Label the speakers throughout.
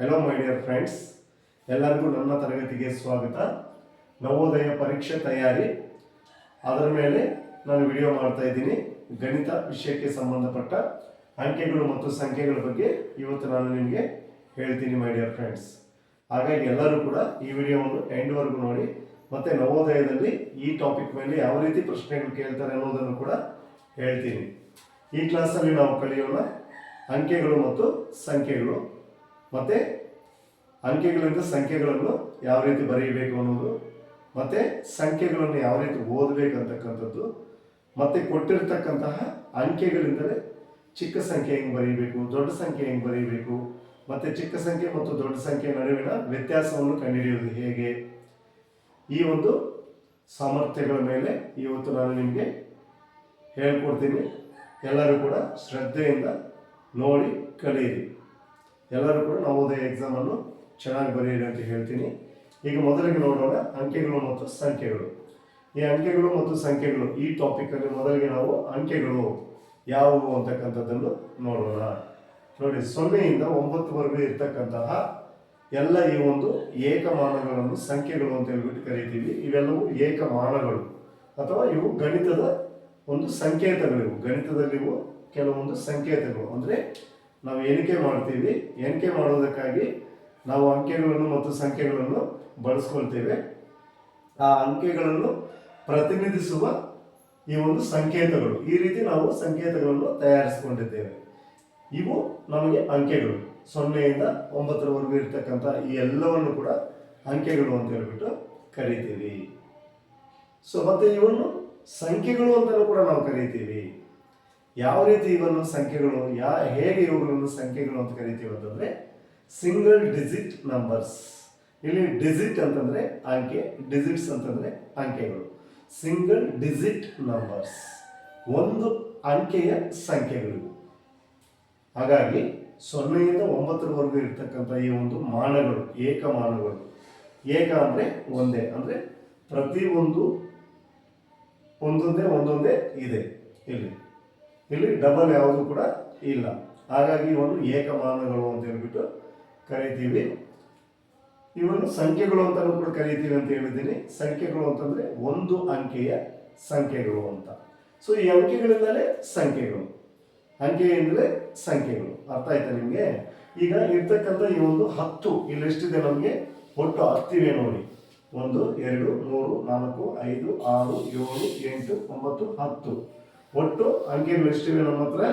Speaker 1: Hello my dear friends ಎಲ್ಲರಿಗೂ ನನ್ನ ತರಗತಿಗೆ ಸ್ವಾಗತ. ನವೋದಯ ಪರೀಕ್ಷೆ ತಯಾರಿ. ಅದರ ಮೇಲೆ ನಾನು ವಿಡಿಯೋ ಮಾಡ್ತಾ ಇದ್ದೀನಿ. ಗಣಿತ ವಿಷಯಕ್ಕೆ ಸಂಬಂಧಪಟ್ಟ ಅಂಕೆಗಳು ಮತ್ತು ಸಂಖ್ಯೆಗಳ ಬಗ್ಗೆ ಇವತ್ತು ನಾನು ನಿಮಗೆ ಹೇಳ್ತೀನಿ ಮೈ ಡಿಯರ್ ಫ್ರೆಂಡ್ಸ್ ಹಾಗಾಗಿ ಎಲ್ಲರೂ ಕೂಡ ಈ ವಿಡಿಯೋವನ್ನು ಎಂಡ್ವರೆಗೂ ನೋಡಿ. ಮತ್ತು ನವೋದಯದಲ್ಲಿ ಈ ಟಾಪಿಕ್ ಮೇಲೆ ಯಾವ ರೀತಿ ಪ್ರಶ್ನೆಗಳು ಕೇಳ್ತಾರೆ ಅನ್ನೋದನ್ನು ಕೂಡ ಹೇಳ್ತೀನಿ. ಈ ಕ್ಲಾಸಲ್ಲಿ ನಾವು ಕಲಿಯೋಣ ಅಂಕೆಗಳು ಮತ್ತು ಸಂಖ್ಯೆಗಳು. ಮತ್ತೆ ಅಂಕೆಗಳಿಂದ ಸಂಖ್ಯೆಗಳನ್ನು ಯಾವ ರೀತಿ ಬರೆಯಬೇಕು ಅನ್ನೋದು, ಮತ್ತೆ ಸಂಖ್ಯೆಗಳನ್ನು ಯಾವ ರೀತಿ ಓದಬೇಕಂತಕ್ಕಂಥದ್ದು, ಮತ್ತೆ ಕೊಟ್ಟಿರ್ತಕ್ಕಂತಹ ಅಂಕೆಗಳಿಂದಲೇ ಚಿಕ್ಕ ಸಂಖ್ಯೆ ಹೆಂಗೆ ಬರೀಬೇಕು ದೊಡ್ಡ ಸಂಖ್ಯೆ ಹೆಂಗೆ ಬರೀಬೇಕು ಮತ್ತೆ ಚಿಕ್ಕ ಸಂಖ್ಯೆ ಮತ್ತು ದೊಡ್ಡ ಸಂಖ್ಯೆ ನಡುವಿನ ವ್ಯತ್ಯಾಸವನ್ನು ಕಂಡುಹಿಡಿಯುವುದು ಹೇಗೆ? ಈ ಒಂದು ಸಾಮರ್ಥ್ಯಗಳ ಮೇಲೆ ಇವತ್ತು ನಾನು ನಿಮಗೆ ಹೇಳ್ಕೊಡ್ತೀನಿ. ಎಲ್ಲರೂ ಕೂಡ ಶ್ರದ್ಧೆಯಿಂದ ನೋಡಿ, ಕಲಿಯಿರಿ. ಎಲ್ಲರೂ ಕೂಡ ನವೋದಯ ಎಕ್ಸಾಮನ್ನು ಚೆನ್ನಾಗಿ ಬರೆಯಿರಿ ಅಂತ ಹೇಳ್ತೀನಿ. ಈಗ ಮೊದಲಿಗೆ ನೋಡೋಣ ಅಂಕೆಗಳು ಮತ್ತು ಸಂಖ್ಯೆಗಳು. ಈ ಅಂಕೆಗಳು ಮತ್ತು ಸಂಖ್ಯೆಗಳು ಈ ಟಾಪಿಕಲ್ಲಿ ಮೊದಲಿಗೆ ನಾವು ಅಂಕೆಗಳು ಯಾವುವು ಅಂತಕ್ಕಂಥದ್ದನ್ನು ನೋಡೋಣ. ನೋಡಿ, ಸೊನ್ನೆಯಿಂದ ಒಂಬತ್ತುವರೆಗೂ ಇರ್ತಕ್ಕಂತಹ ಎಲ್ಲ ಈ ಒಂದು ಏಕಮಾನಗಳನ್ನು ಸಂಖ್ಯೆಗಳು ಅಂತ ಹೇಳ್ಬಿಟ್ಟು ಕರಿತೀವಿ. ಇವೆಲ್ಲವೂ ಏಕಮಾನಗಳು. ಅಥವಾ ಇವು ಗಣಿತದ ಒಂದು ಸಂಕೇತಗಳಿವು. ಗಣಿತದಲ್ಲಿವು ಕೆಲವೊಂದು ಸಂಕೇತಗಳು. ಅಂದರೆ ನಾವು ಎಣಿಕೆ ಮಾಡ್ತೀವಿ. ಎಣಿಕೆ ಮಾಡೋದಕ್ಕಾಗಿ ನಾವು ಅಂಕೆಗಳನ್ನು ಮತ್ತು ಸಂಖ್ಯೆಗಳನ್ನು ಬಳಸ್ಕೊಳ್ತೇವೆ. ಆ ಅಂಕೆಗಳನ್ನು ಪ್ರತಿನಿಧಿಸುವ ಈ ಒಂದು ಸಂಕೇತಗಳು. ಈ ರೀತಿ ನಾವು ಸಂಕೇತಗಳನ್ನು ತಯಾರಿಸಿಕೊಂಡಿದ್ದೇವೆ. ಇವು ನಮಗೆ ಅಂಕೆಗಳು. ಸೊನ್ನೆಯಿಂದ ಒಂಬತ್ತರವರೆಗೂ ಇರ್ತಕ್ಕಂಥ ಈ ಎಲ್ಲವನ್ನು ಕೂಡ ಅಂಕೆಗಳು ಅಂತ ಹೇಳ್ಬಿಟ್ಟು ಕರಿತೀವಿ. ಸೊ ಮತ್ತೆ ಇವನ್ನು ಸಂಖ್ಯೆಗಳು ಅಂತಲೂ ಕೂಡ ನಾವು ಕರಿತೀವಿ. ಯಾವ ರೀತಿ ಇವನ್ನು ಸಂಖ್ಯೆಗಳು, ಯಾ, ಹೇಗೆ ಇವುಗಳನ್ನು ಸಂಖ್ಯೆಗಳು ಅಂತ ಕರಿತೀವಿ ಅಂತಂದ್ರೆ ಸಿಂಗಲ್ ಡಿಜಿಟ್ ನಂಬರ್ಸ್ ಇಲ್ಲಿ ಡಿಜಿಟ್ ಅಂತಂದ್ರೆ ಅಂಕೆ ಡಿಜಿಟ್ಸ್ ಅಂತಂದ್ರೆ ಅಂಕೆಗಳು. ಸಿಂಗಲ್ ಡಿಜಿಟ್ ನಂಬರ್ಸ್ ಒಂದು ಅಂಕೆಯ ಸಂಖ್ಯೆಗಳು. ಹಾಗಾಗಿ ಸೊನ್ನೆಯಿಂದ ಒಂಬತ್ತರವರೆಗೂ ಇರ್ತಕ್ಕಂಥ ಈ ಒಂದು ಮಾನಗಳು ಏಕಮಾನಗಳು ಏಕ ಅಂದ್ರೆ ಒಂದೇ, ಅಂದ್ರೆ ಪ್ರತಿ ಒಂದು ಒಂದೊಂದೇ ಒಂದೊಂದೇ ಇದೆ. ಇಲ್ಲಿ. ಇಲ್ಲಿ ಡಬಲ್ ಯಾವುದು ಕೂಡ ಇಲ್ಲ. ಹಾಗಾಗಿ ಇವನ್ನು ಏಕಮಾನಗಳು ಅಂತ ಹೇಳ್ಬಿಟ್ಟು ಕರಿತೀವಿ. ಇವನ್ನು ಸಂಖ್ಯೆಗಳು ಅಂತಲೂ ಕೂಡ ಕರಿತೀವಿ ಅಂತ ಹೇಳಿದ್ದೀನಿ. ಸಂಖ್ಯೆಗಳು ಅಂತಂದ್ರೆ ಒಂದು ಅಂಕೆಯ ಸಂಖ್ಯೆಗಳು ಅಂತ. ಸೊ ಈ ಅಂಕೆಗಳಿಂದಲೇ ಸಂಖ್ಯೆಗಳು. ಅಂಕೆಯಿಂದಲೇ ಸಂಖ್ಯೆಗಳು. ಅರ್ಥ ಆಯ್ತಾ ನಿಮಗೆ? ಈಗ ಇರ್ತಕ್ಕಂಥ ಈ ಒಂದು ಹತ್ತು, ಇಲ್ಲಿ ಎಷ್ಟಿದೆ ನಮಗೆ? ಒಟ್ಟು ಹತ್ತಿವೆ ನೋಡಿ. ಒಂದು, ಎರಡು, ಮೂರು, ನಾಲ್ಕು, ಐದು, ಆರು, ಏಳು, ಎಂಟು, ಒಂಬತ್ತು, ಹತ್ತು. ಒಟ್ಟು ಅಂಕೆಗಳು ಎಷ್ಟಿವೆ ನಮ್ಮ ಹತ್ರ?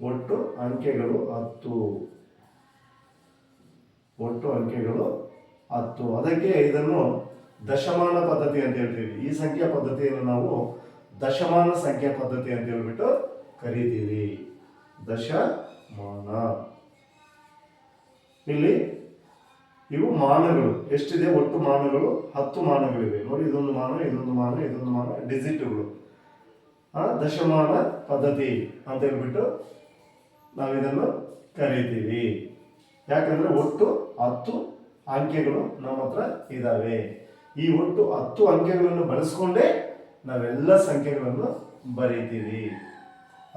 Speaker 1: ಒಟ್ಟು ಅಂಕೆಗಳು ಹತ್ತು. ಒಟ್ಟು ಅಂಕೆಗಳು ಹತ್ತು. ಅದಕ್ಕೆ ಇದನ್ನು ದಶಮಾನ ಪದ್ಧತಿ ಅಂತ ಹೇಳ್ತೀವಿ. ಈ ಸಂಖ್ಯಾ ಪದ್ಧತಿಯನ್ನು ನಾವು ದಶಮಾನ ಸಂಖ್ಯಾ ಪದ್ಧತಿ ಅಂತ ಹೇಳ್ಬಿಟ್ಟು ಕರಿತೀವಿ. ದಶಮಾನ. ಇಲ್ಲಿ ಇವು ಮಾನಗಳು. ಎಷ್ಟಿದೆ? ಒಟ್ಟು ಮಾನಗಳು, ಹತ್ತು ಮಾನಗಳಿವೆ. ನೋಡಿ, ಇದೊಂದು ಮಾನ ಇದೊಂದು ಮಾನ ಇದೊಂದು ಮಾನ, ಡಿಜಿಟ್ಗಳು. ದಶಮಾನ ಪದ್ಧತಿ ಅಂತ ಹೇಳ್ಬಿಟ್ಟು ನಾವಿದನ್ನು ಕರೀತೀವಿ. ಯಾಕಂದ್ರೆ ಒಟ್ಟು ಹತ್ತು ಅಂಕೆಗಳು ನಮ್ಮ ಹತ್ರ ಇದ್ದಾವೆ ಈ ಒಟ್ಟು ಹತ್ತು ಅಂಕೆಗಳನ್ನು ಬಳಸ್ಕೊಂಡೇ ನಾವೆಲ್ಲ ಸಂಖ್ಯೆಗಳನ್ನು ಬರೀತೀವಿ.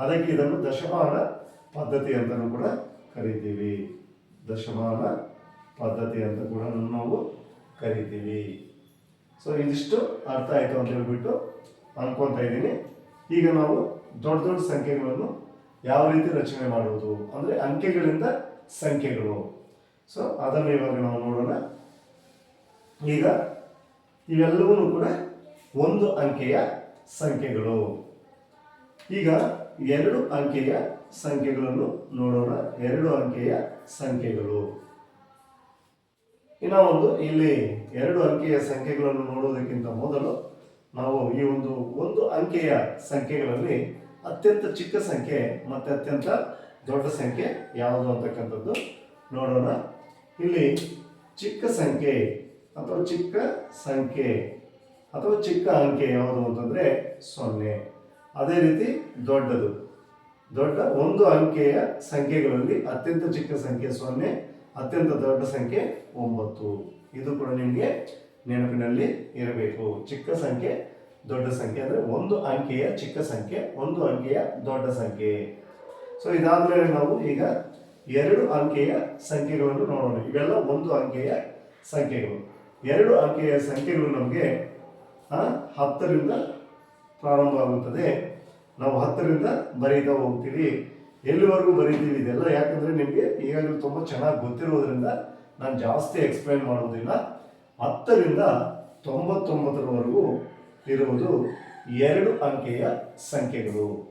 Speaker 1: ಅದಕ್ಕೆ ಇದನ್ನು ದಶಮಾನ ಪದ್ಧತಿ ಅಂತಲೂ ಕೂಡ ಕರಿತೀವಿ. ದಶಮಾನ ಪದ್ಧತಿ ಅಂತ ಕೂಡ ನಾವು ಕರಿತೀವಿ. ಸೊ ಇದಿಷ್ಟು ಅರ್ಥ ಆಯಿತು ಅಂತ ಹೇಳ್ಬಿಟ್ಟು ಅನ್ಕೊತಾ ಇದ್ದೀನಿ. ಈಗ ನಾವು ದೊಡ್ಡ ದೊಡ್ಡ ಸಂಖ್ಯೆಗಳನ್ನು ಯಾವ ರೀತಿ ರಚನೆ ಮಾಡುವುದು? ಅಂದರೆ ಅಂಕೆಗಳಿಂದ ಸಂಖ್ಯೆಗಳು. ಸೊ ಅದನ್ನು ಇವಾಗ ನಾವು ನೋಡೋಣ. ಈಗ ಇವೆಲ್ಲವೂ ಕೂಡ ಒಂದು ಅಂಕೆಯ ಸಂಖ್ಯೆಗಳು. ಈಗ ಎರಡು ಅಂಕೆಯ ಸಂಖ್ಯೆಗಳನ್ನು ನೋಡೋಣ. ಎರಡು ಅಂಕೆಯ ಸಂಖ್ಯೆಗಳು. ಇನ್ನ ಒಂದು ಇಲ್ಲಿ ಎರಡು ಅಂಕೆಯ ಸಂಖ್ಯೆಗಳನ್ನು ನೋಡೋದಕ್ಕಿಂತ ಮೊದಲು ನಾವು ಈ ಒಂದು ಒಂದು ಅಂಕೆಯ ಸಂಖ್ಯೆಗಳಲ್ಲಿ ಅತ್ಯಂತ ಚಿಕ್ಕ ಸಂಖ್ಯೆ ಮತ್ತೆ ಅತ್ಯಂತ ದೊಡ್ಡ ಸಂಖ್ಯೆ ಯಾವುದು ಅಂತಕ್ಕಂಥದ್ದು ನೋಡೋಣ. ಇಲ್ಲಿ ಚಿಕ್ಕ ಸಂಖ್ಯೆ ಅಥವಾ ಚಿಕ್ಕ ಸಂಖ್ಯೆ ಅಥವಾ ಚಿಕ್ಕ ಅಂಕೆ ಯಾವುದು ಅಂತಂದ್ರೆ ಸೊನ್ನೆ. ಅದೇ ರೀತಿ ದೊಡ್ಡದು. ದೊಡ್ಡ ಒಂದು ಅಂಕೆಯ ಸಂಖ್ಯೆಗಳಲ್ಲಿ ಅತ್ಯಂತ ಚಿಕ್ಕ ಸಂಖ್ಯೆ ಸೊನ್ನೆ, ಅತ್ಯಂತ ದೊಡ್ಡ ಸಂಖ್ಯೆ ಒಂಬತ್ತು. ಇದು ಕೂಡ ನಿಮಗೆ ನೆನಪಿನಲ್ಲಿ ಇರಬೇಕು. ಚಿಕ್ಕ ಸಂಖ್ಯೆ, ದೊಡ್ಡ ಸಂಖ್ಯೆ ಅಂದರೆ ಒಂದು ಅಂಕೆಯ ಚಿಕ್ಕ ಸಂಖ್ಯೆ, ಒಂದು ಅಂಕೆಯ ದೊಡ್ಡ ಸಂಖ್ಯೆ. ಸೊ ಇದಾದ್ಮೇಲೆ ನಾವು ಈಗ ಎರಡು ಅಂಕೆಯ ಸಂಖ್ಯೆಗಳನ್ನು ನೋಡೋಣ. ಇವೆಲ್ಲ ಒಂದು ಅಂಕೆಯ ಸಂಖ್ಯೆಗಳು. ಎರಡು ಅಂಕೆಯ ಸಂಖ್ಯೆಗಳು ನಮಗೆ ಹತ್ತರಿಂದ ಪ್ರಾರಂಭ ಆಗುತ್ತದೆ. ನಾವು ಹತ್ತರಿಂದ ಬರೀತಾ ಹೋಗ್ತೀವಿ. ಎಲ್ಲಿವರೆಗೂ ಬರೀತೀವಿ ಇದೆಲ್ಲ? ಯಾಕಂದ್ರೆ ನಿಮಗೆ ಈಗಾಗಲೇ ತುಂಬ ಚೆನ್ನಾಗಿ ಗೊತ್ತಿರೋದ್ರಿಂದ ನಾನು ಜಾಸ್ತಿ ಎಕ್ಸ್ಪ್ಲೈನ್ ಮಾಡೋದಿಲ್ಲ. ಹತ್ತರಿಂದ ತೊಂಬತ್ತೊಂಬತ್ತರವರೆಗೂ ಇರುವುದು ಎರಡು ಅಂಕೆಯ ಸಂಖ್ಯೆಗಳು.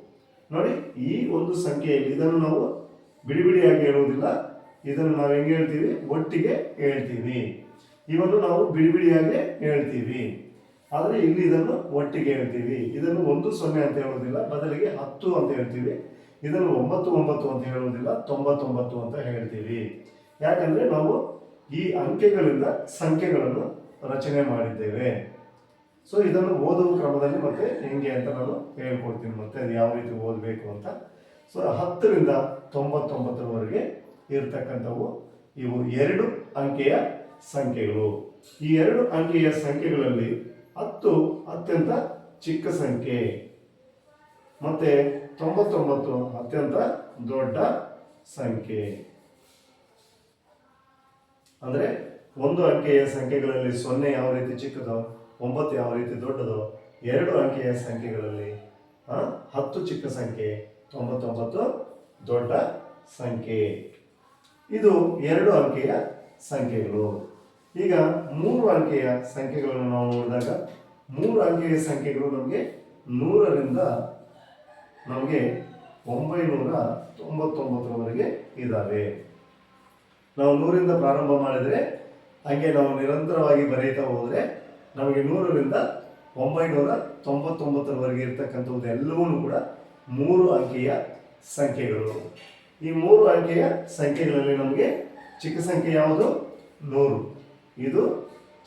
Speaker 1: ನೋಡಿ, ಈ ಒಂದು ಸಂಖ್ಯೆಯಲ್ಲಿ ಇದನ್ನು ನಾವು ಬಿಡಿಬಿಡಿಯಾಗಿ ಹೇಳುವುದಿಲ್ಲ. ಇದನ್ನು ನಾವು ಹೆಂಗೆ ಹೇಳ್ತೀವಿ? ಒಟ್ಟಿಗೆ ಹೇಳ್ತೀವಿ. ಇವನ್ನು ನಾವು ಬಿಡಿ ಬಿಡಿಯಾಗಿ ಹೇಳ್ತೀವಿ. ಆದರೆ ಇಲ್ಲಿ ಇದನ್ನು ಒಟ್ಟಿಗೆ ಹೇಳ್ತೀವಿ. ಇದನ್ನು ಒಂದು ಸೊನ್ನೆ ಅಂತ ಹೇಳೋದಿಲ್ಲ ಬದಲಿಗೆ ಹತ್ತು ಅಂತ ಹೇಳ್ತೀವಿ. ಇದನ್ನು ಒಂಬತ್ತು ಒಂಬತ್ತು ಅಂತ ಹೇಳುವುದಿಲ್ಲ. ತೊಂಬತ್ತೊಂಬತ್ತು ಅಂತ ಹೇಳ್ತೀವಿ. ಯಾಕಂದ್ರೆ ನಾವು ಈ ಅಂಕೆಗಳಿಂದ ಸಂಖ್ಯೆಗಳನ್ನು ರಚನೆ ಮಾಡಿದ್ದೇವೆ. ಸೊ ಇದನ್ನು ಓದುವ ಕ್ರಮದಲ್ಲಿ ಮತ್ತೆ ಹೆಂಗೆ ಅಂತ ನಾನು ಹೇಳ್ಕೊಡ್ತೀನಿ. ಮತ್ತೆ ಅದು ಯಾವ ರೀತಿ ಓದಬೇಕು ಅಂತ. ಸೊ ಹತ್ತರಿಂದ ತೊಂಬತ್ತೊಂಬತ್ತರವರೆಗೆ ಇರತಕ್ಕಂಥವು ಇವು ಎರಡು ಅಂಕೆಯ ಸಂಖ್ಯೆಗಳು. ಈ ಎರಡು ಅಂಕೆಯ ಸಂಖ್ಯೆಗಳಲ್ಲಿ ಹತ್ತು ಅತ್ಯಂತ ಚಿಕ್ಕ ಸಂಖ್ಯೆ. ಮತ್ತೆ ತೊಂಬತ್ತೊಂಬತ್ತು ಅತ್ಯಂತ ದೊಡ್ಡ ಸಂಖ್ಯೆ. ಅಂದ್ರೆ ಒಂದು ಅಂಕೆಯ ಸಂಖ್ಯೆಗಳಲ್ಲಿ ಸೊನ್ನೆ ಯಾವ ರೀತಿ ಚಿಕ್ಕದೋ, ಒಂಬತ್ತು ಯಾವ ರೀತಿ ದೊಡ್ಡದೋ, ಎರಡು ಅಂಕೆಯ ಸಂಖ್ಯೆಗಳಲ್ಲಿ ಹತ್ತು ಚಿಕ್ಕ ಸಂಖ್ಯೆ ತೊಂಬತ್ತೊಂಬತ್ತು ದೊಡ್ಡ ಸಂಖ್ಯೆ. ಇದು ಎರಡು ಅಂಕೆಯ ಸಂಖ್ಯೆಗಳು. ಈಗ ಮೂರು ಅಂಕೆಯ ಸಂಖ್ಯೆಗಳನ್ನು ನಾವು ನೋಡಿದಾಗ, ಮೂರು ಅಂಕೆಯ ಸಂಖ್ಯೆಗಳು ನಮಗೆ ನೂರರಿಂದ, ನಮಗೆ ಒಂಬೈನೂರ ತೊಂಬತ್ತೊಂಬತ್ತರವರೆಗೆ ಇದ್ದಾವೆ ನಾವು ನೂರಿಂದ ಪ್ರಾರಂಭ ಮಾಡಿದರೆ ಹಾಗೆ ನಾವು ನಿರಂತರವಾಗಿ ಬರೀತಾ ಹೋದರೆ ನಮಗೆ ನೂರರಿಂದ ಒಂಬೈನೂರ ತೊಂಬತ್ತೊಂಬತ್ತರವರೆಗೆ ಇರ್ತಕ್ಕಂಥದ್ದು ಎಲ್ಲವೂ ಕೂಡ ಮೂರು ಅಂಕೆಯ ಸಂಖ್ಯೆಗಳು. ಈ ಮೂರು ಅಂಕೆಯ ಸಂಖ್ಯೆಗಳಲ್ಲಿ ನಮಗೆ ಚಿಕ್ಕ ಸಂಖ್ಯೆ ಯಾವುದು? ನೂರು. ಇದು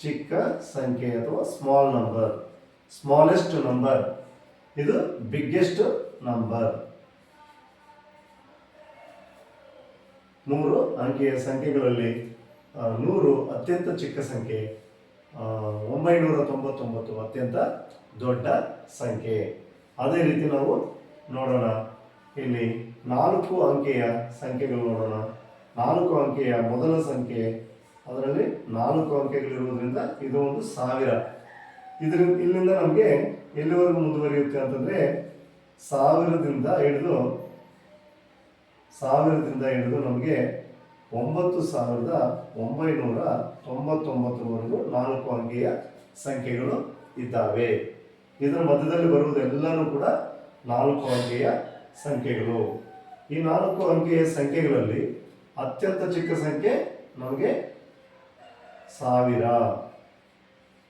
Speaker 1: ಚಿಕ್ಕ ಸಂಖ್ಯೆ ಅಥವಾ ಸ್ಮಾಲ್ ನಂಬರ್ ಸ್ಮಾಲೆಸ್ಟ್ ನಂಬರ್ ಇದು ಬಿಗ್ಗೆಸ್ಟ್ ನಂಬರ್ ನೂರು ಅಂಕೆಯ ಸಂಖ್ಯೆಗಳಲ್ಲಿ ನೂರು ಅತ್ಯಂತ ಚಿಕ್ಕ ಸಂಖ್ಯೆ ಒಂಬೈನೂರ ತೊಂಬತ್ತೊಂಬತ್ತು ಅತ್ಯಂತ ದೊಡ್ಡ ಸಂಖ್ಯೆ. ಅದೇ ರೀತಿ ನಾವು ನೋಡೋಣ. ಇಲ್ಲಿ ನಾಲ್ಕು ಅಂಕೆಯ ಸಂಖ್ಯೆಗಳು ನೋಡೋಣ. ನಾಲ್ಕು ಅಂಕೆಯ ಮೊದಲ ಸಂಖ್ಯೆ, ಅದರಲ್ಲಿ ನಾಲ್ಕು ಅಂಕೆಗಳಿರುವುದರಿಂದ ಇದು ಒಂದು ಸಾವಿರ. ಇದರಿಂದ ಇಲ್ಲಿಂದ ನಮಗೆ ಎಲ್ಲಿವರೆಗೂ ಮುಂದುವರಿಯುತ್ತೆ ಅಂತಂದ್ರೆ, ಸಾವಿರದಿಂದ ಹಿಡಿದು ಸಾವಿರದಿಂದ ಹಿಡಿದು ನಮಗೆ ಒಂಬತ್ತು ಸಾವಿರದ ಒಂಬೈನೂರ ತೊಂಬತ್ತೊಂಬತ್ತರವರೆಗೂ ನಾಲ್ಕು ಅಂಕಿಯ ಸಂಖ್ಯೆಗಳು ಇದ್ದಾವೆ. ಇದರ ಮಧ್ಯದಲ್ಲಿ ಬರುವುದೆಲ್ಲನೂ ಕೂಡ ನಾಲ್ಕು ಅಂಕಿಯ ಸಂಖ್ಯೆಗಳು. ಈ ನಾಲ್ಕು ಅಂಕಿಯ ಸಂಖ್ಯೆಗಳಲ್ಲಿ ಅತ್ಯಂತ ಚಿಕ್ಕ ಸಂಖ್ಯೆ ನಮಗೆ ಸಾವಿರ.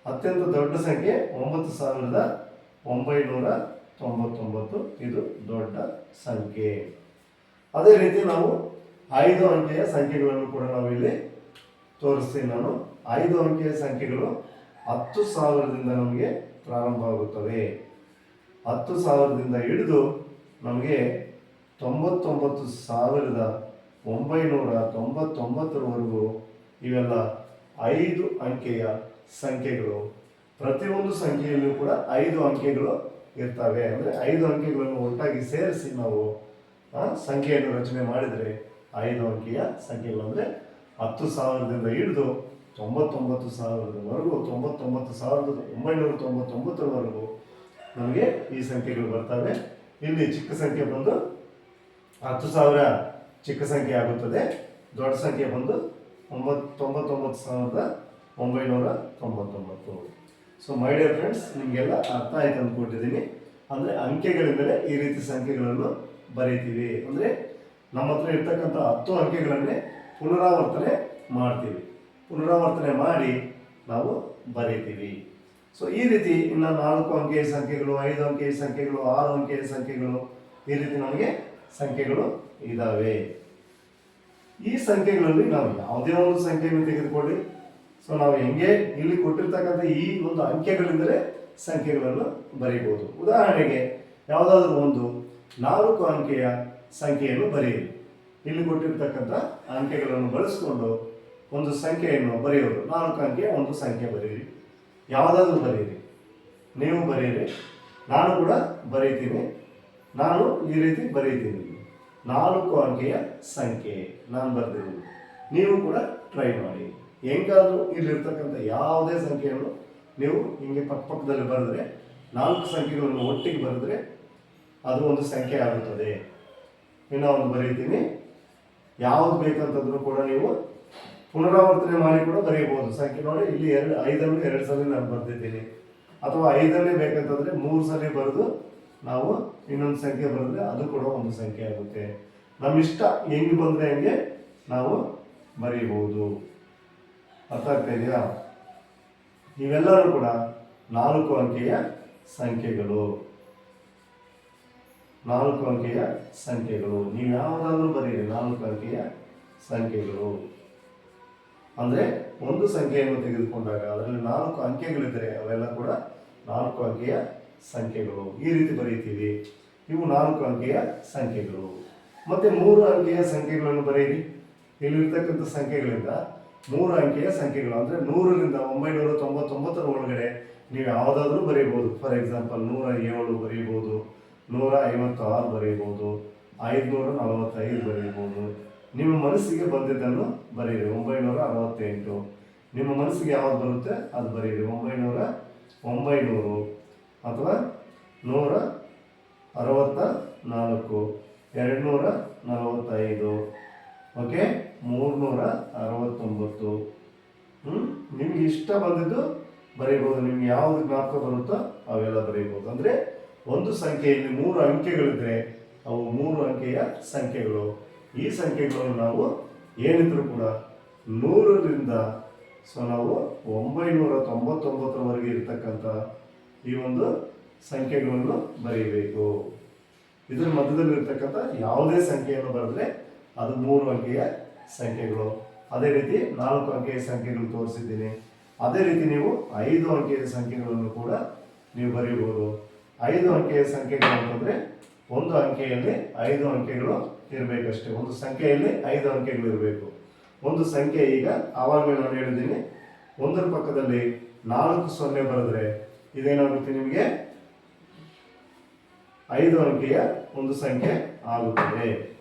Speaker 1: ಅತ್ಯಂತ ದೊಡ್ಡ ಸಂಖ್ಯೆ ಒಂಬತ್ತು ಸಾವಿರದ ಒಂಬೈನೂರ ತೊಂಬತ್ತೊಂಬತ್ತು. ಇದು ದೊಡ್ಡ ಸಂಖ್ಯೆ. ಅದೇ ರೀತಿ ನಾವು ಐದು ಅಂಕೆಯ ಸಂಖ್ಯೆಗಳನ್ನು ಕೂಡ ನಾವು ಇಲ್ಲಿ ತೋರಿಸ್ತೀನಿ ನಾನು. ಐದು ಅಂಕೆಯ ಸಂಖ್ಯೆಗಳು ಹತ್ತು ಸಾವಿರದಿಂದ ನಮಗೆ ಪ್ರಾರಂಭ ಆಗುತ್ತವೆ. ಹತ್ತು ಸಾವಿರದಿಂದ ಹಿಡಿದು ನಮಗೆ ತೊಂಬತ್ತೊಂಬತ್ತು ಸಾವಿರದ ಒಂಬೈನೂರ ತೊಂಬತ್ತೊಂಬತ್ತರವರೆಗೂ ಇವೆಲ್ಲ ಐದು ಅಂಕೆಯ ಸಂಖ್ಯೆಗಳು. ಪ್ರತಿಯೊಂದು ಸಂಖ್ಯೆಯಲ್ಲೂ ಕೂಡ ಐದು ಅಂಕೆಗಳು ಇರ್ತವೆ. ಅಂದರೆ ಐದು ಅಂಕೆಗಳನ್ನು ಒಟ್ಟಾಗಿ ಸೇರಿಸಿ ನಾವು ಸಂಖ್ಯೆಯನ್ನು ರಚನೆ ಮಾಡಿದರೆ ಐದು ಅಂಕಿಯ ಸಂಖ್ಯೆಗಳು ಅಂದರೆ ಹತ್ತು ಸಾವಿರದಿಂದ ಹಿಡಿದು ತೊಂಬತ್ತೊಂಬತ್ತು ಸಾವಿರದವರೆಗೂ, ತೊಂಬತ್ತೊಂಬತ್ತು ಸಾವಿರದ ಒಂಬೈನೂರ ತೊಂಬತ್ತೊಂಬತ್ತರವರೆಗೂ ನಮಗೆ ಈ ಸಂಖ್ಯೆಗಳು ಬರ್ತವೆ. ಇಲ್ಲಿ ಚಿಕ್ಕ ಸಂಖ್ಯೆ ಬಂದು ಹತ್ತು ಸಾವಿರ ಚಿಕ್ಕ ಸಂಖ್ಯೆ ಆಗುತ್ತದೆ. ದೊಡ್ಡ ಸಂಖ್ಯೆ ಬಂದು ಒಂಬತ್ತು ತೊಂಬತ್ತೊಂಬತ್ತು ಸಾವಿರದ ಒಂಬೈನೂರ ತೊಂಬತ್ತೊಂಬತ್ತು. ಸೊ ಮೈ ಡಿಯರ್ ಫ್ರೆಂಡ್ಸ್ ನಿಮಗೆಲ್ಲ ಅರ್ಥ ಆಯ್ತು ಅಂದ್ಕೊಟ್ಟಿದ್ದೀನಿ ಅಂದರೆ ಅಂಕೆಗಳಿಂದಲೇ ಈ ರೀತಿ ಸಂಖ್ಯೆಗಳನ್ನು ಬರೀತೀವಿ. ಅಂದರೆ ನಮ್ಮ ಹತ್ರ ಇರ್ತಕ್ಕಂಥ ಹತ್ತು ಅಂಕೆಗಳನ್ನೇ ಪುನರಾವರ್ತನೆ ಮಾಡ್ತೀವಿ. ಪುನರಾವರ್ತನೆ ಮಾಡಿ ನಾವು ಬರೀತೀವಿ. ಸೊ ಈ ರೀತಿ ಇನ್ನು ನಾಲ್ಕು ಅಂಕೆಯ ಸಂಖ್ಯೆಗಳು, ಐದು ಅಂಕೆಯ ಸಂಖ್ಯೆಗಳು, ಆರು ಅಂಕೆಯ ಸಂಖ್ಯೆಗಳು ಈ ರೀತಿ ನಮಗೆ ಸಂಖ್ಯೆಗಳು ಇದ್ದಾವೆ ಈ ಸಂಖ್ಯೆಗಳಲ್ಲಿ ನಾವು ಯಾವುದೇ ಒಂದು ಸಂಖ್ಯೆಯನ್ನು ತೆಗೆದುಕೊಳ್ಳಿ. ಸೊ ನಾವು ಹೆಂಗೆ ಇಲ್ಲಿ ಕೊಟ್ಟಿರ್ತಕ್ಕಂಥ ಈ ಒಂದು ಅಂಕೆಗಳಿಂದಲೇ ಸಂಖ್ಯೆಗಳನ್ನು ಬರೀಬಹುದು. ಉದಾಹರಣೆಗೆ ಯಾವುದಾದ್ರೂ ಒಂದು ನಾಲ್ಕು ಅಂಕೆಯ ಸಂಖ್ಯೆಯನ್ನು ಬರೆಯಿರಿ. ಇಲ್ಲಿ ಕೊಟ್ಟಿರ್ತಕ್ಕಂಥ ಅಂಕೆಗಳನ್ನು ಬಳಸಿಕೊಂಡು ಒಂದು ಸಂಖ್ಯೆಯನ್ನು ಬರೆಯೋದು. ನಾಲ್ಕು ಅಂಕೆಯ ಒಂದು ಸಂಖ್ಯೆ ಬರೆಯಿರಿ. ಯಾವುದಾದ್ರೂ ಬರೆಯಿರಿ. ನೀವು ಬರೆಯಿರಿ. ನಾನು ಕೂಡ ಬರೀತೀನಿ ನಾನು ಈ ರೀತಿ ಬರೀತೀನಿ ನಾಲ್ಕು ಅಂಕೆಯ ಸಂಖ್ಯೆ ನಾನು ಬರೆದಿದ್ದೀನಿ. ನೀವು ಕೂಡ ಟ್ರೈ ಮಾಡಿ. ಹೆಂಗಾದರೂ ಇಲ್ಲಿರ್ತಕ್ಕಂಥ ಯಾವುದೇ ಸಂಖ್ಯೆಯನ್ನು ನೀವು ಹಿಂಗೆ ಪಕ್ಕ ಪಕ್ಕದಲ್ಲಿ ಬರೆದ್ರೆ, ನಾಲ್ಕು ಸಂಖ್ಯೆಗಳನ್ನು ಒಟ್ಟಿಗೆ ಬರೆದ್ರೆ ಅದು ಒಂದು ಸಂಖ್ಯೆ ಆಗುತ್ತದೆ. ಇನ್ನು ಒಂದು ಬರೀತೀನಿ. ಯಾವ್ದು ಬೇಕಂತಂದ್ರೂ ಕೂಡ ನೀವು ಪುನರಾವರ್ತನೆ ಮಾಡಿ ಕೂಡ ಬರೆಯಬಹುದು ಸಂಖ್ಯೆ ನೋಡಿ, ಇಲ್ಲಿ ಎರಡು ಐದನ್ನು ಎರಡು ಸಲ ನಾನು ಬರೆದಿದ್ದೀನಿ. ಅಥವಾ ಐದರಲ್ಲಿ ಬೇಕಂತಂದ್ರೆ ಮೂರು ಸಲ ಬರೆದು ನಾವು ಇನ್ನೊಂದು ಸಂಖ್ಯೆ ಬರೆದ್ರೆ ಅದು ಕೂಡ ಒಂದು ಸಂಖ್ಯೆ ಆಗುತ್ತೆ. ನಮ್ಮ ಇಷ್ಟ ಹೆಂಗೆ ಬಂದ್ರೆ ಹೆಂಗೆ ನಾವು ಬರೆಯಬಹುದು ಅರ್ಥ ಆಗ್ತಾ ಇದೆಯಾ? ಇವೆಲ್ಲರೂ ಕೂಡ ನಾಲ್ಕು ಅಂಕೆಯ ಸಂಖ್ಯೆಗಳು. ನಾಲ್ಕು ಅಂಕೆಯ ಸಂಖ್ಯೆಗಳು. ನೀವು ಯಾವುದಾದ್ರೂ ಬರೀರಿ ನಾಲ್ಕು ಅಂಕೆಯ ಸಂಖ್ಯೆಗಳು. ಅಂದ್ರೆ ಒಂದು ಸಂಖ್ಯೆಯನ್ನು ತೆಗೆದುಕೊಂಡಾಗ ಅದರಲ್ಲಿ ನಾಲ್ಕು ಅಂಕೆಗಳಿದ್ದರೆ ಅವೆಲ್ಲ ಕೂಡ ನಾಲ್ಕು ಅಂಕೆಯ ಸಂಖ್ಯೆಗಳು. ಈ ರೀತಿ ಬರೀತೀವಿ ಇವು ನಾಲ್ಕು ಅಂಕೆಯ ಸಂಖ್ಯೆಗಳು. ಮತ್ತೆ ಮೂರು ಅಂಕೆಯ ಸಂಖ್ಯೆಗಳನ್ನು ಬರೆಯಿರಿ. ಇಲ್ಲಿರ್ತಕ್ಕಂಥ ಸಂಖ್ಯೆಗಳಿಂದ ಮೂರು ಅಂಕೆಯ ಸಂಖ್ಯೆಗಳು. ಅಂದ್ರೆ ನೂರರಿಂದ ಒಂಬೈನೂರ ತೊಂಬತ್ತೊಂಬತ್ತರ ಒಳಗಡೆ ನೀವು ಯಾವುದಾದ್ರೂ ಬರೀಬಹುದು ಫಾರ್ ಎಕ್ಸಾಂಪಲ್ ನೂರ ಏಳು ಬರೀಬಹುದು ನೂರ ಐವತ್ತು ಆರು ಬರೆಯಬಹುದು ಐದುನೂರ ನಲವತ್ತೈದು ಬರೆಯಬಹುದು. ನಿಮ್ಮ ಮನಸ್ಸಿಗೆ ಬಂದಿದ್ದನ್ನು ಬರೀರಿ ಒಂಬೈನೂರ ಅರವತ್ತೆಂಟು ನಿಮ್ಮ ಮನಸ್ಸಿಗೆ ಯಾವ್ದು ಬರುತ್ತೆ ಅದು ಬರೀರಿ ಒಂಬೈನೂರ ಒಂಬೈನೂರು ಅಥವಾ ನೂರ ಅರವತ್ತ ನಾಲ್ಕು ಎರಡುನೂರ ನಲವತ್ತೈದು ಓಕೆ? ಮೂರ್ನೂರ ಅರವತ್ತೊಂಬತ್ತು ಹ್ಮ್? ನಿಮ್ಗೆ ಇಷ್ಟ ಬಂದಿದ್ದು ಬರೀಬಹುದು, ನಿಮ್ಗೆ ಯಾವ್ದು ಜ್ಞಾಪಕ ಬರುತ್ತೋ ಅವೆಲ್ಲ ಬರೀಬಹುದು. ಅಂದ್ರೆ ಒಂದು ಸಂಖ್ಯೆಯಲ್ಲಿ ಮೂರು ಅಂಕೆಗಳಿದ್ರೆ ಅವು ಮೂರು ಅಂಕೆಯ ಸಂಖ್ಯೆಗಳು. ಈ ಸಂಖ್ಯೆಗಳನ್ನು ನಾವು ಏನಿದ್ರು ಕೂಡ ನೂರರಿಂದ ಸೊ ನಾವು ಒಂಬೈನೂರ ತೊಂಬತ್ತೊಂಬತ್ತರವರೆಗೆ ಇರ್ತಕ್ಕಂಥ ಈ ಒಂದು ಸಂಖ್ಯೆಗಳನ್ನು ಬರೀಬೇಕು. ಇದರ ಮಧ್ಯದಲ್ಲಿ ಇರ್ತಕ್ಕಂಥ ಯಾವುದೇ ಸಂಖ್ಯೆಯನ್ನು ಬರೆದ್ರೆ ಅದು ಮೂರು ಅಂಕೆಯ ಸಂಖ್ಯೆಗಳು. ಅದೇ ರೀತಿ ನಾಲ್ಕು ಅಂಕೆಯ ಸಂಖ್ಯೆಗಳು ತೋರಿಸಿದ್ದೀನಿ. ಅದೇ ರೀತಿ ನೀವು ಐದು ಅಂಕೆಯ ಸಂಖ್ಯೆಗಳನ್ನು ಕೂಡ ನೀವು ಬರೀಬಹುದು ಐದು ಅಂಕೆಯ ಸಂಖ್ಯೆಗಳು ಅಂತಂದ್ರೆ ಒಂದು ಅಂಕೆಯಲ್ಲಿ ಐದು ಅಂಕೆಗಳು ಇರಬೇಕಷ್ಟೇ. ಒಂದು ಸಂಖ್ಯೆಯಲ್ಲಿ ಐದು ಅಂಕೆಗಳು ಇರಬೇಕು. ಒಂದು ಸಂಖ್ಯೆ ಈಗ ಆವಾಗಲೇ ನಾನು ಹೇಳಿದ್ದೀನಿ. ಒಂದರ ಪಕ್ಕದಲ್ಲಿ ನಾಲ್ಕು ಸೊನ್ನೆ ಬರೆದ್ರೆ ಇದೇನಾಗುತ್ತೆ ನಿಮಗೆ? ಐದು ಅಂಕೆಯ ಒಂದು ಸಂಖ್ಯೆ ಆಗುತ್ತದೆ.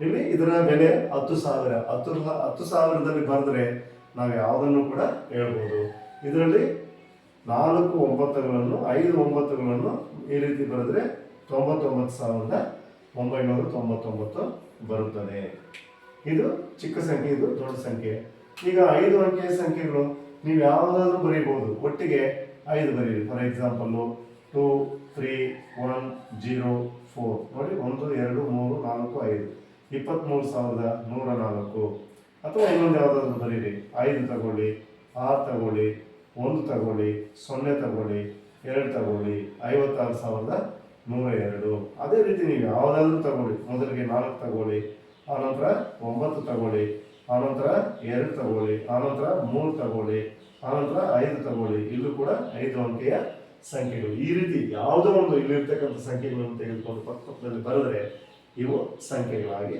Speaker 1: ಇಲ್ಲಿ ಇದರ ಬೆಲೆ ಹತ್ತು ಸಾವಿರ. ಹತ್ತು ಹತ್ತು ಸಾವಿರದಲ್ಲಿ ಬರೆದ್ರೆ ನಾವು ಯಾವುದನ್ನು ಕೂಡ ಹೇಳ್ಬೋದು. ಇದರಲ್ಲಿ ನಾಲ್ಕು ಒಂಬತ್ತುಗಳನ್ನು, ಐದು ಒಂಬತ್ತುಗಳನ್ನು ಈ ರೀತಿ ಬರೆದ್ರೆ ತೊಂಬತ್ತೊಂಬತ್ತು ಸಾವಿರದ ಒಂಬೈನೂರ ತೊಂಬತ್ತೊಂಬತ್ತು ಬರುತ್ತದೆ. ಇದು ಚಿಕ್ಕ ಸಂಖ್ಯೆ, ಇದು ದೊಡ್ಡ ಸಂಖ್ಯೆ. ಈಗ ಐದು ಅಂಕೆಯ ಸಂಖ್ಯೆಗಳು, ನೀವು ಯಾವುದಾದ್ರೂ ಬರೀಬಹುದು. ಒಟ್ಟಿಗೆ ಐದು ಬರೀರಿ. For example two three one zero four ನೋಡಿ, ಒಂದು, ಎರಡು, ಮೂರು, ನಾಲ್ಕು, ಐದು. ಇಪ್ಪತ್ತ್ಮೂರು ಸಾವಿರದ ನೂರ ನಾಲ್ಕು. ಅಥವಾ ಇನ್ನೊಂದು ಯಾವುದಾದ್ರೂ ಬರೀರಿ. ಐದು ತಗೊಳ್ಳಿ, ಆರು ತಗೊಳ್ಳಿ ಒಂದು ತಗೊಳ್ಳಿ, ಸೊನ್ನೆ ತಗೊಳ್ಳಿ, ಎರಡು ತಗೊಳ್ಳಿ, ಐವತ್ತಾರು ಸಾವಿರದ ನೂರ ಎರಡು ಅದೇ ರೀತಿ ನೀವು ಯಾವುದಾದ್ರೂ ತಗೊಳ್ಳಿ. ಮೊದಲಿಗೆ ನಾಲ್ಕು ತಗೊಳ್ಳಿ, ಆನಂತರ ಒಂಬತ್ತು ತಗೊಳ್ಳಿ, ಆನಂತರ ಎರಡು ತಗೊಳ್ಳಿ, ಆನಂತರ ಮೂರು ತಗೊಳ್ಳಿ, ಆನಂತರ ಐದು ತಗೊಳ್ಳಿ. ಇಲ್ಲೂ ಕೂಡ ಐದು ಅಂಕೆಯ ಸಂಖ್ಯೆಗಳು. ಈ ರೀತಿ ಯಾವುದೋ ಒಂದು ಇಲ್ಲಿರ್ತಕ್ಕಂಥ ಸಂಖ್ಯೆಗಳನ್ನು ತೆಗೆದುಕೊಂಡು ಪಕ್ಕ ಪಕ್ಕದಲ್ಲಿ ಬರೆದ್ರೆ ಇವು ಸಂಖ್ಯೆಗಳಾಗಿ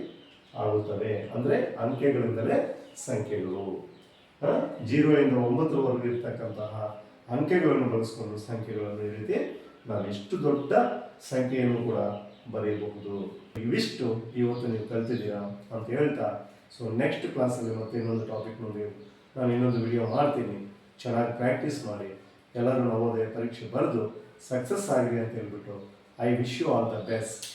Speaker 1: ಆಗುತ್ತವೆ. ಅಂದ್ರೆ ಅಂಕೆಗಳಿಂದಲೇ ಸಂಖ್ಯೆಗಳು? ಜೀರೋ ಇಂದ ಒಂಬತ್ತರವರೆಗೆ ಇರ್ತಕ್ಕಂತಹ ಅಂಕೆಗಳನ್ನು ಬಳಸಿಕೊಂಡು ಸಂಖ್ಯೆಗಳನ್ನು ಈ ರೀತಿ ನಾನು ಇಷ್ಟು ದೊಡ್ಡ ಸಂಖ್ಯೆಯನ್ನು ಕೂಡ ಬರೆಯಬಹುದು. ಇವಿಷ್ಟು ಇವತ್ತು ನೀವು ಕಲ್ತಿದ್ದೀರಾ ಅಂತ ಹೇಳ್ತಾ ಸೊ ನೆಕ್ಸ್ಟ್ ಕ್ಲಾಸಲ್ಲಿ ಮತ್ತೆ ಇನ್ನೊಂದು ಟಾಪಿಕ್ ನೋಡಿ ನಾನು ಇನ್ನೊಂದು ವಿಡಿಯೋ ಮಾಡ್ತೀನಿ. ಚೆನ್ನಾಗಿ ಪ್ರಾಕ್ಟೀಸ್ ಮಾಡಿ, ಎಲ್ಲರೂ ನವೋದಯ ಪರೀಕ್ಷೆ ಬರೆದು ಸಕ್ಸಸ್ ಆಗಿದೆ ಅಂತ ಹೇಳ್ಬಿಟ್ಟು I wish you all the best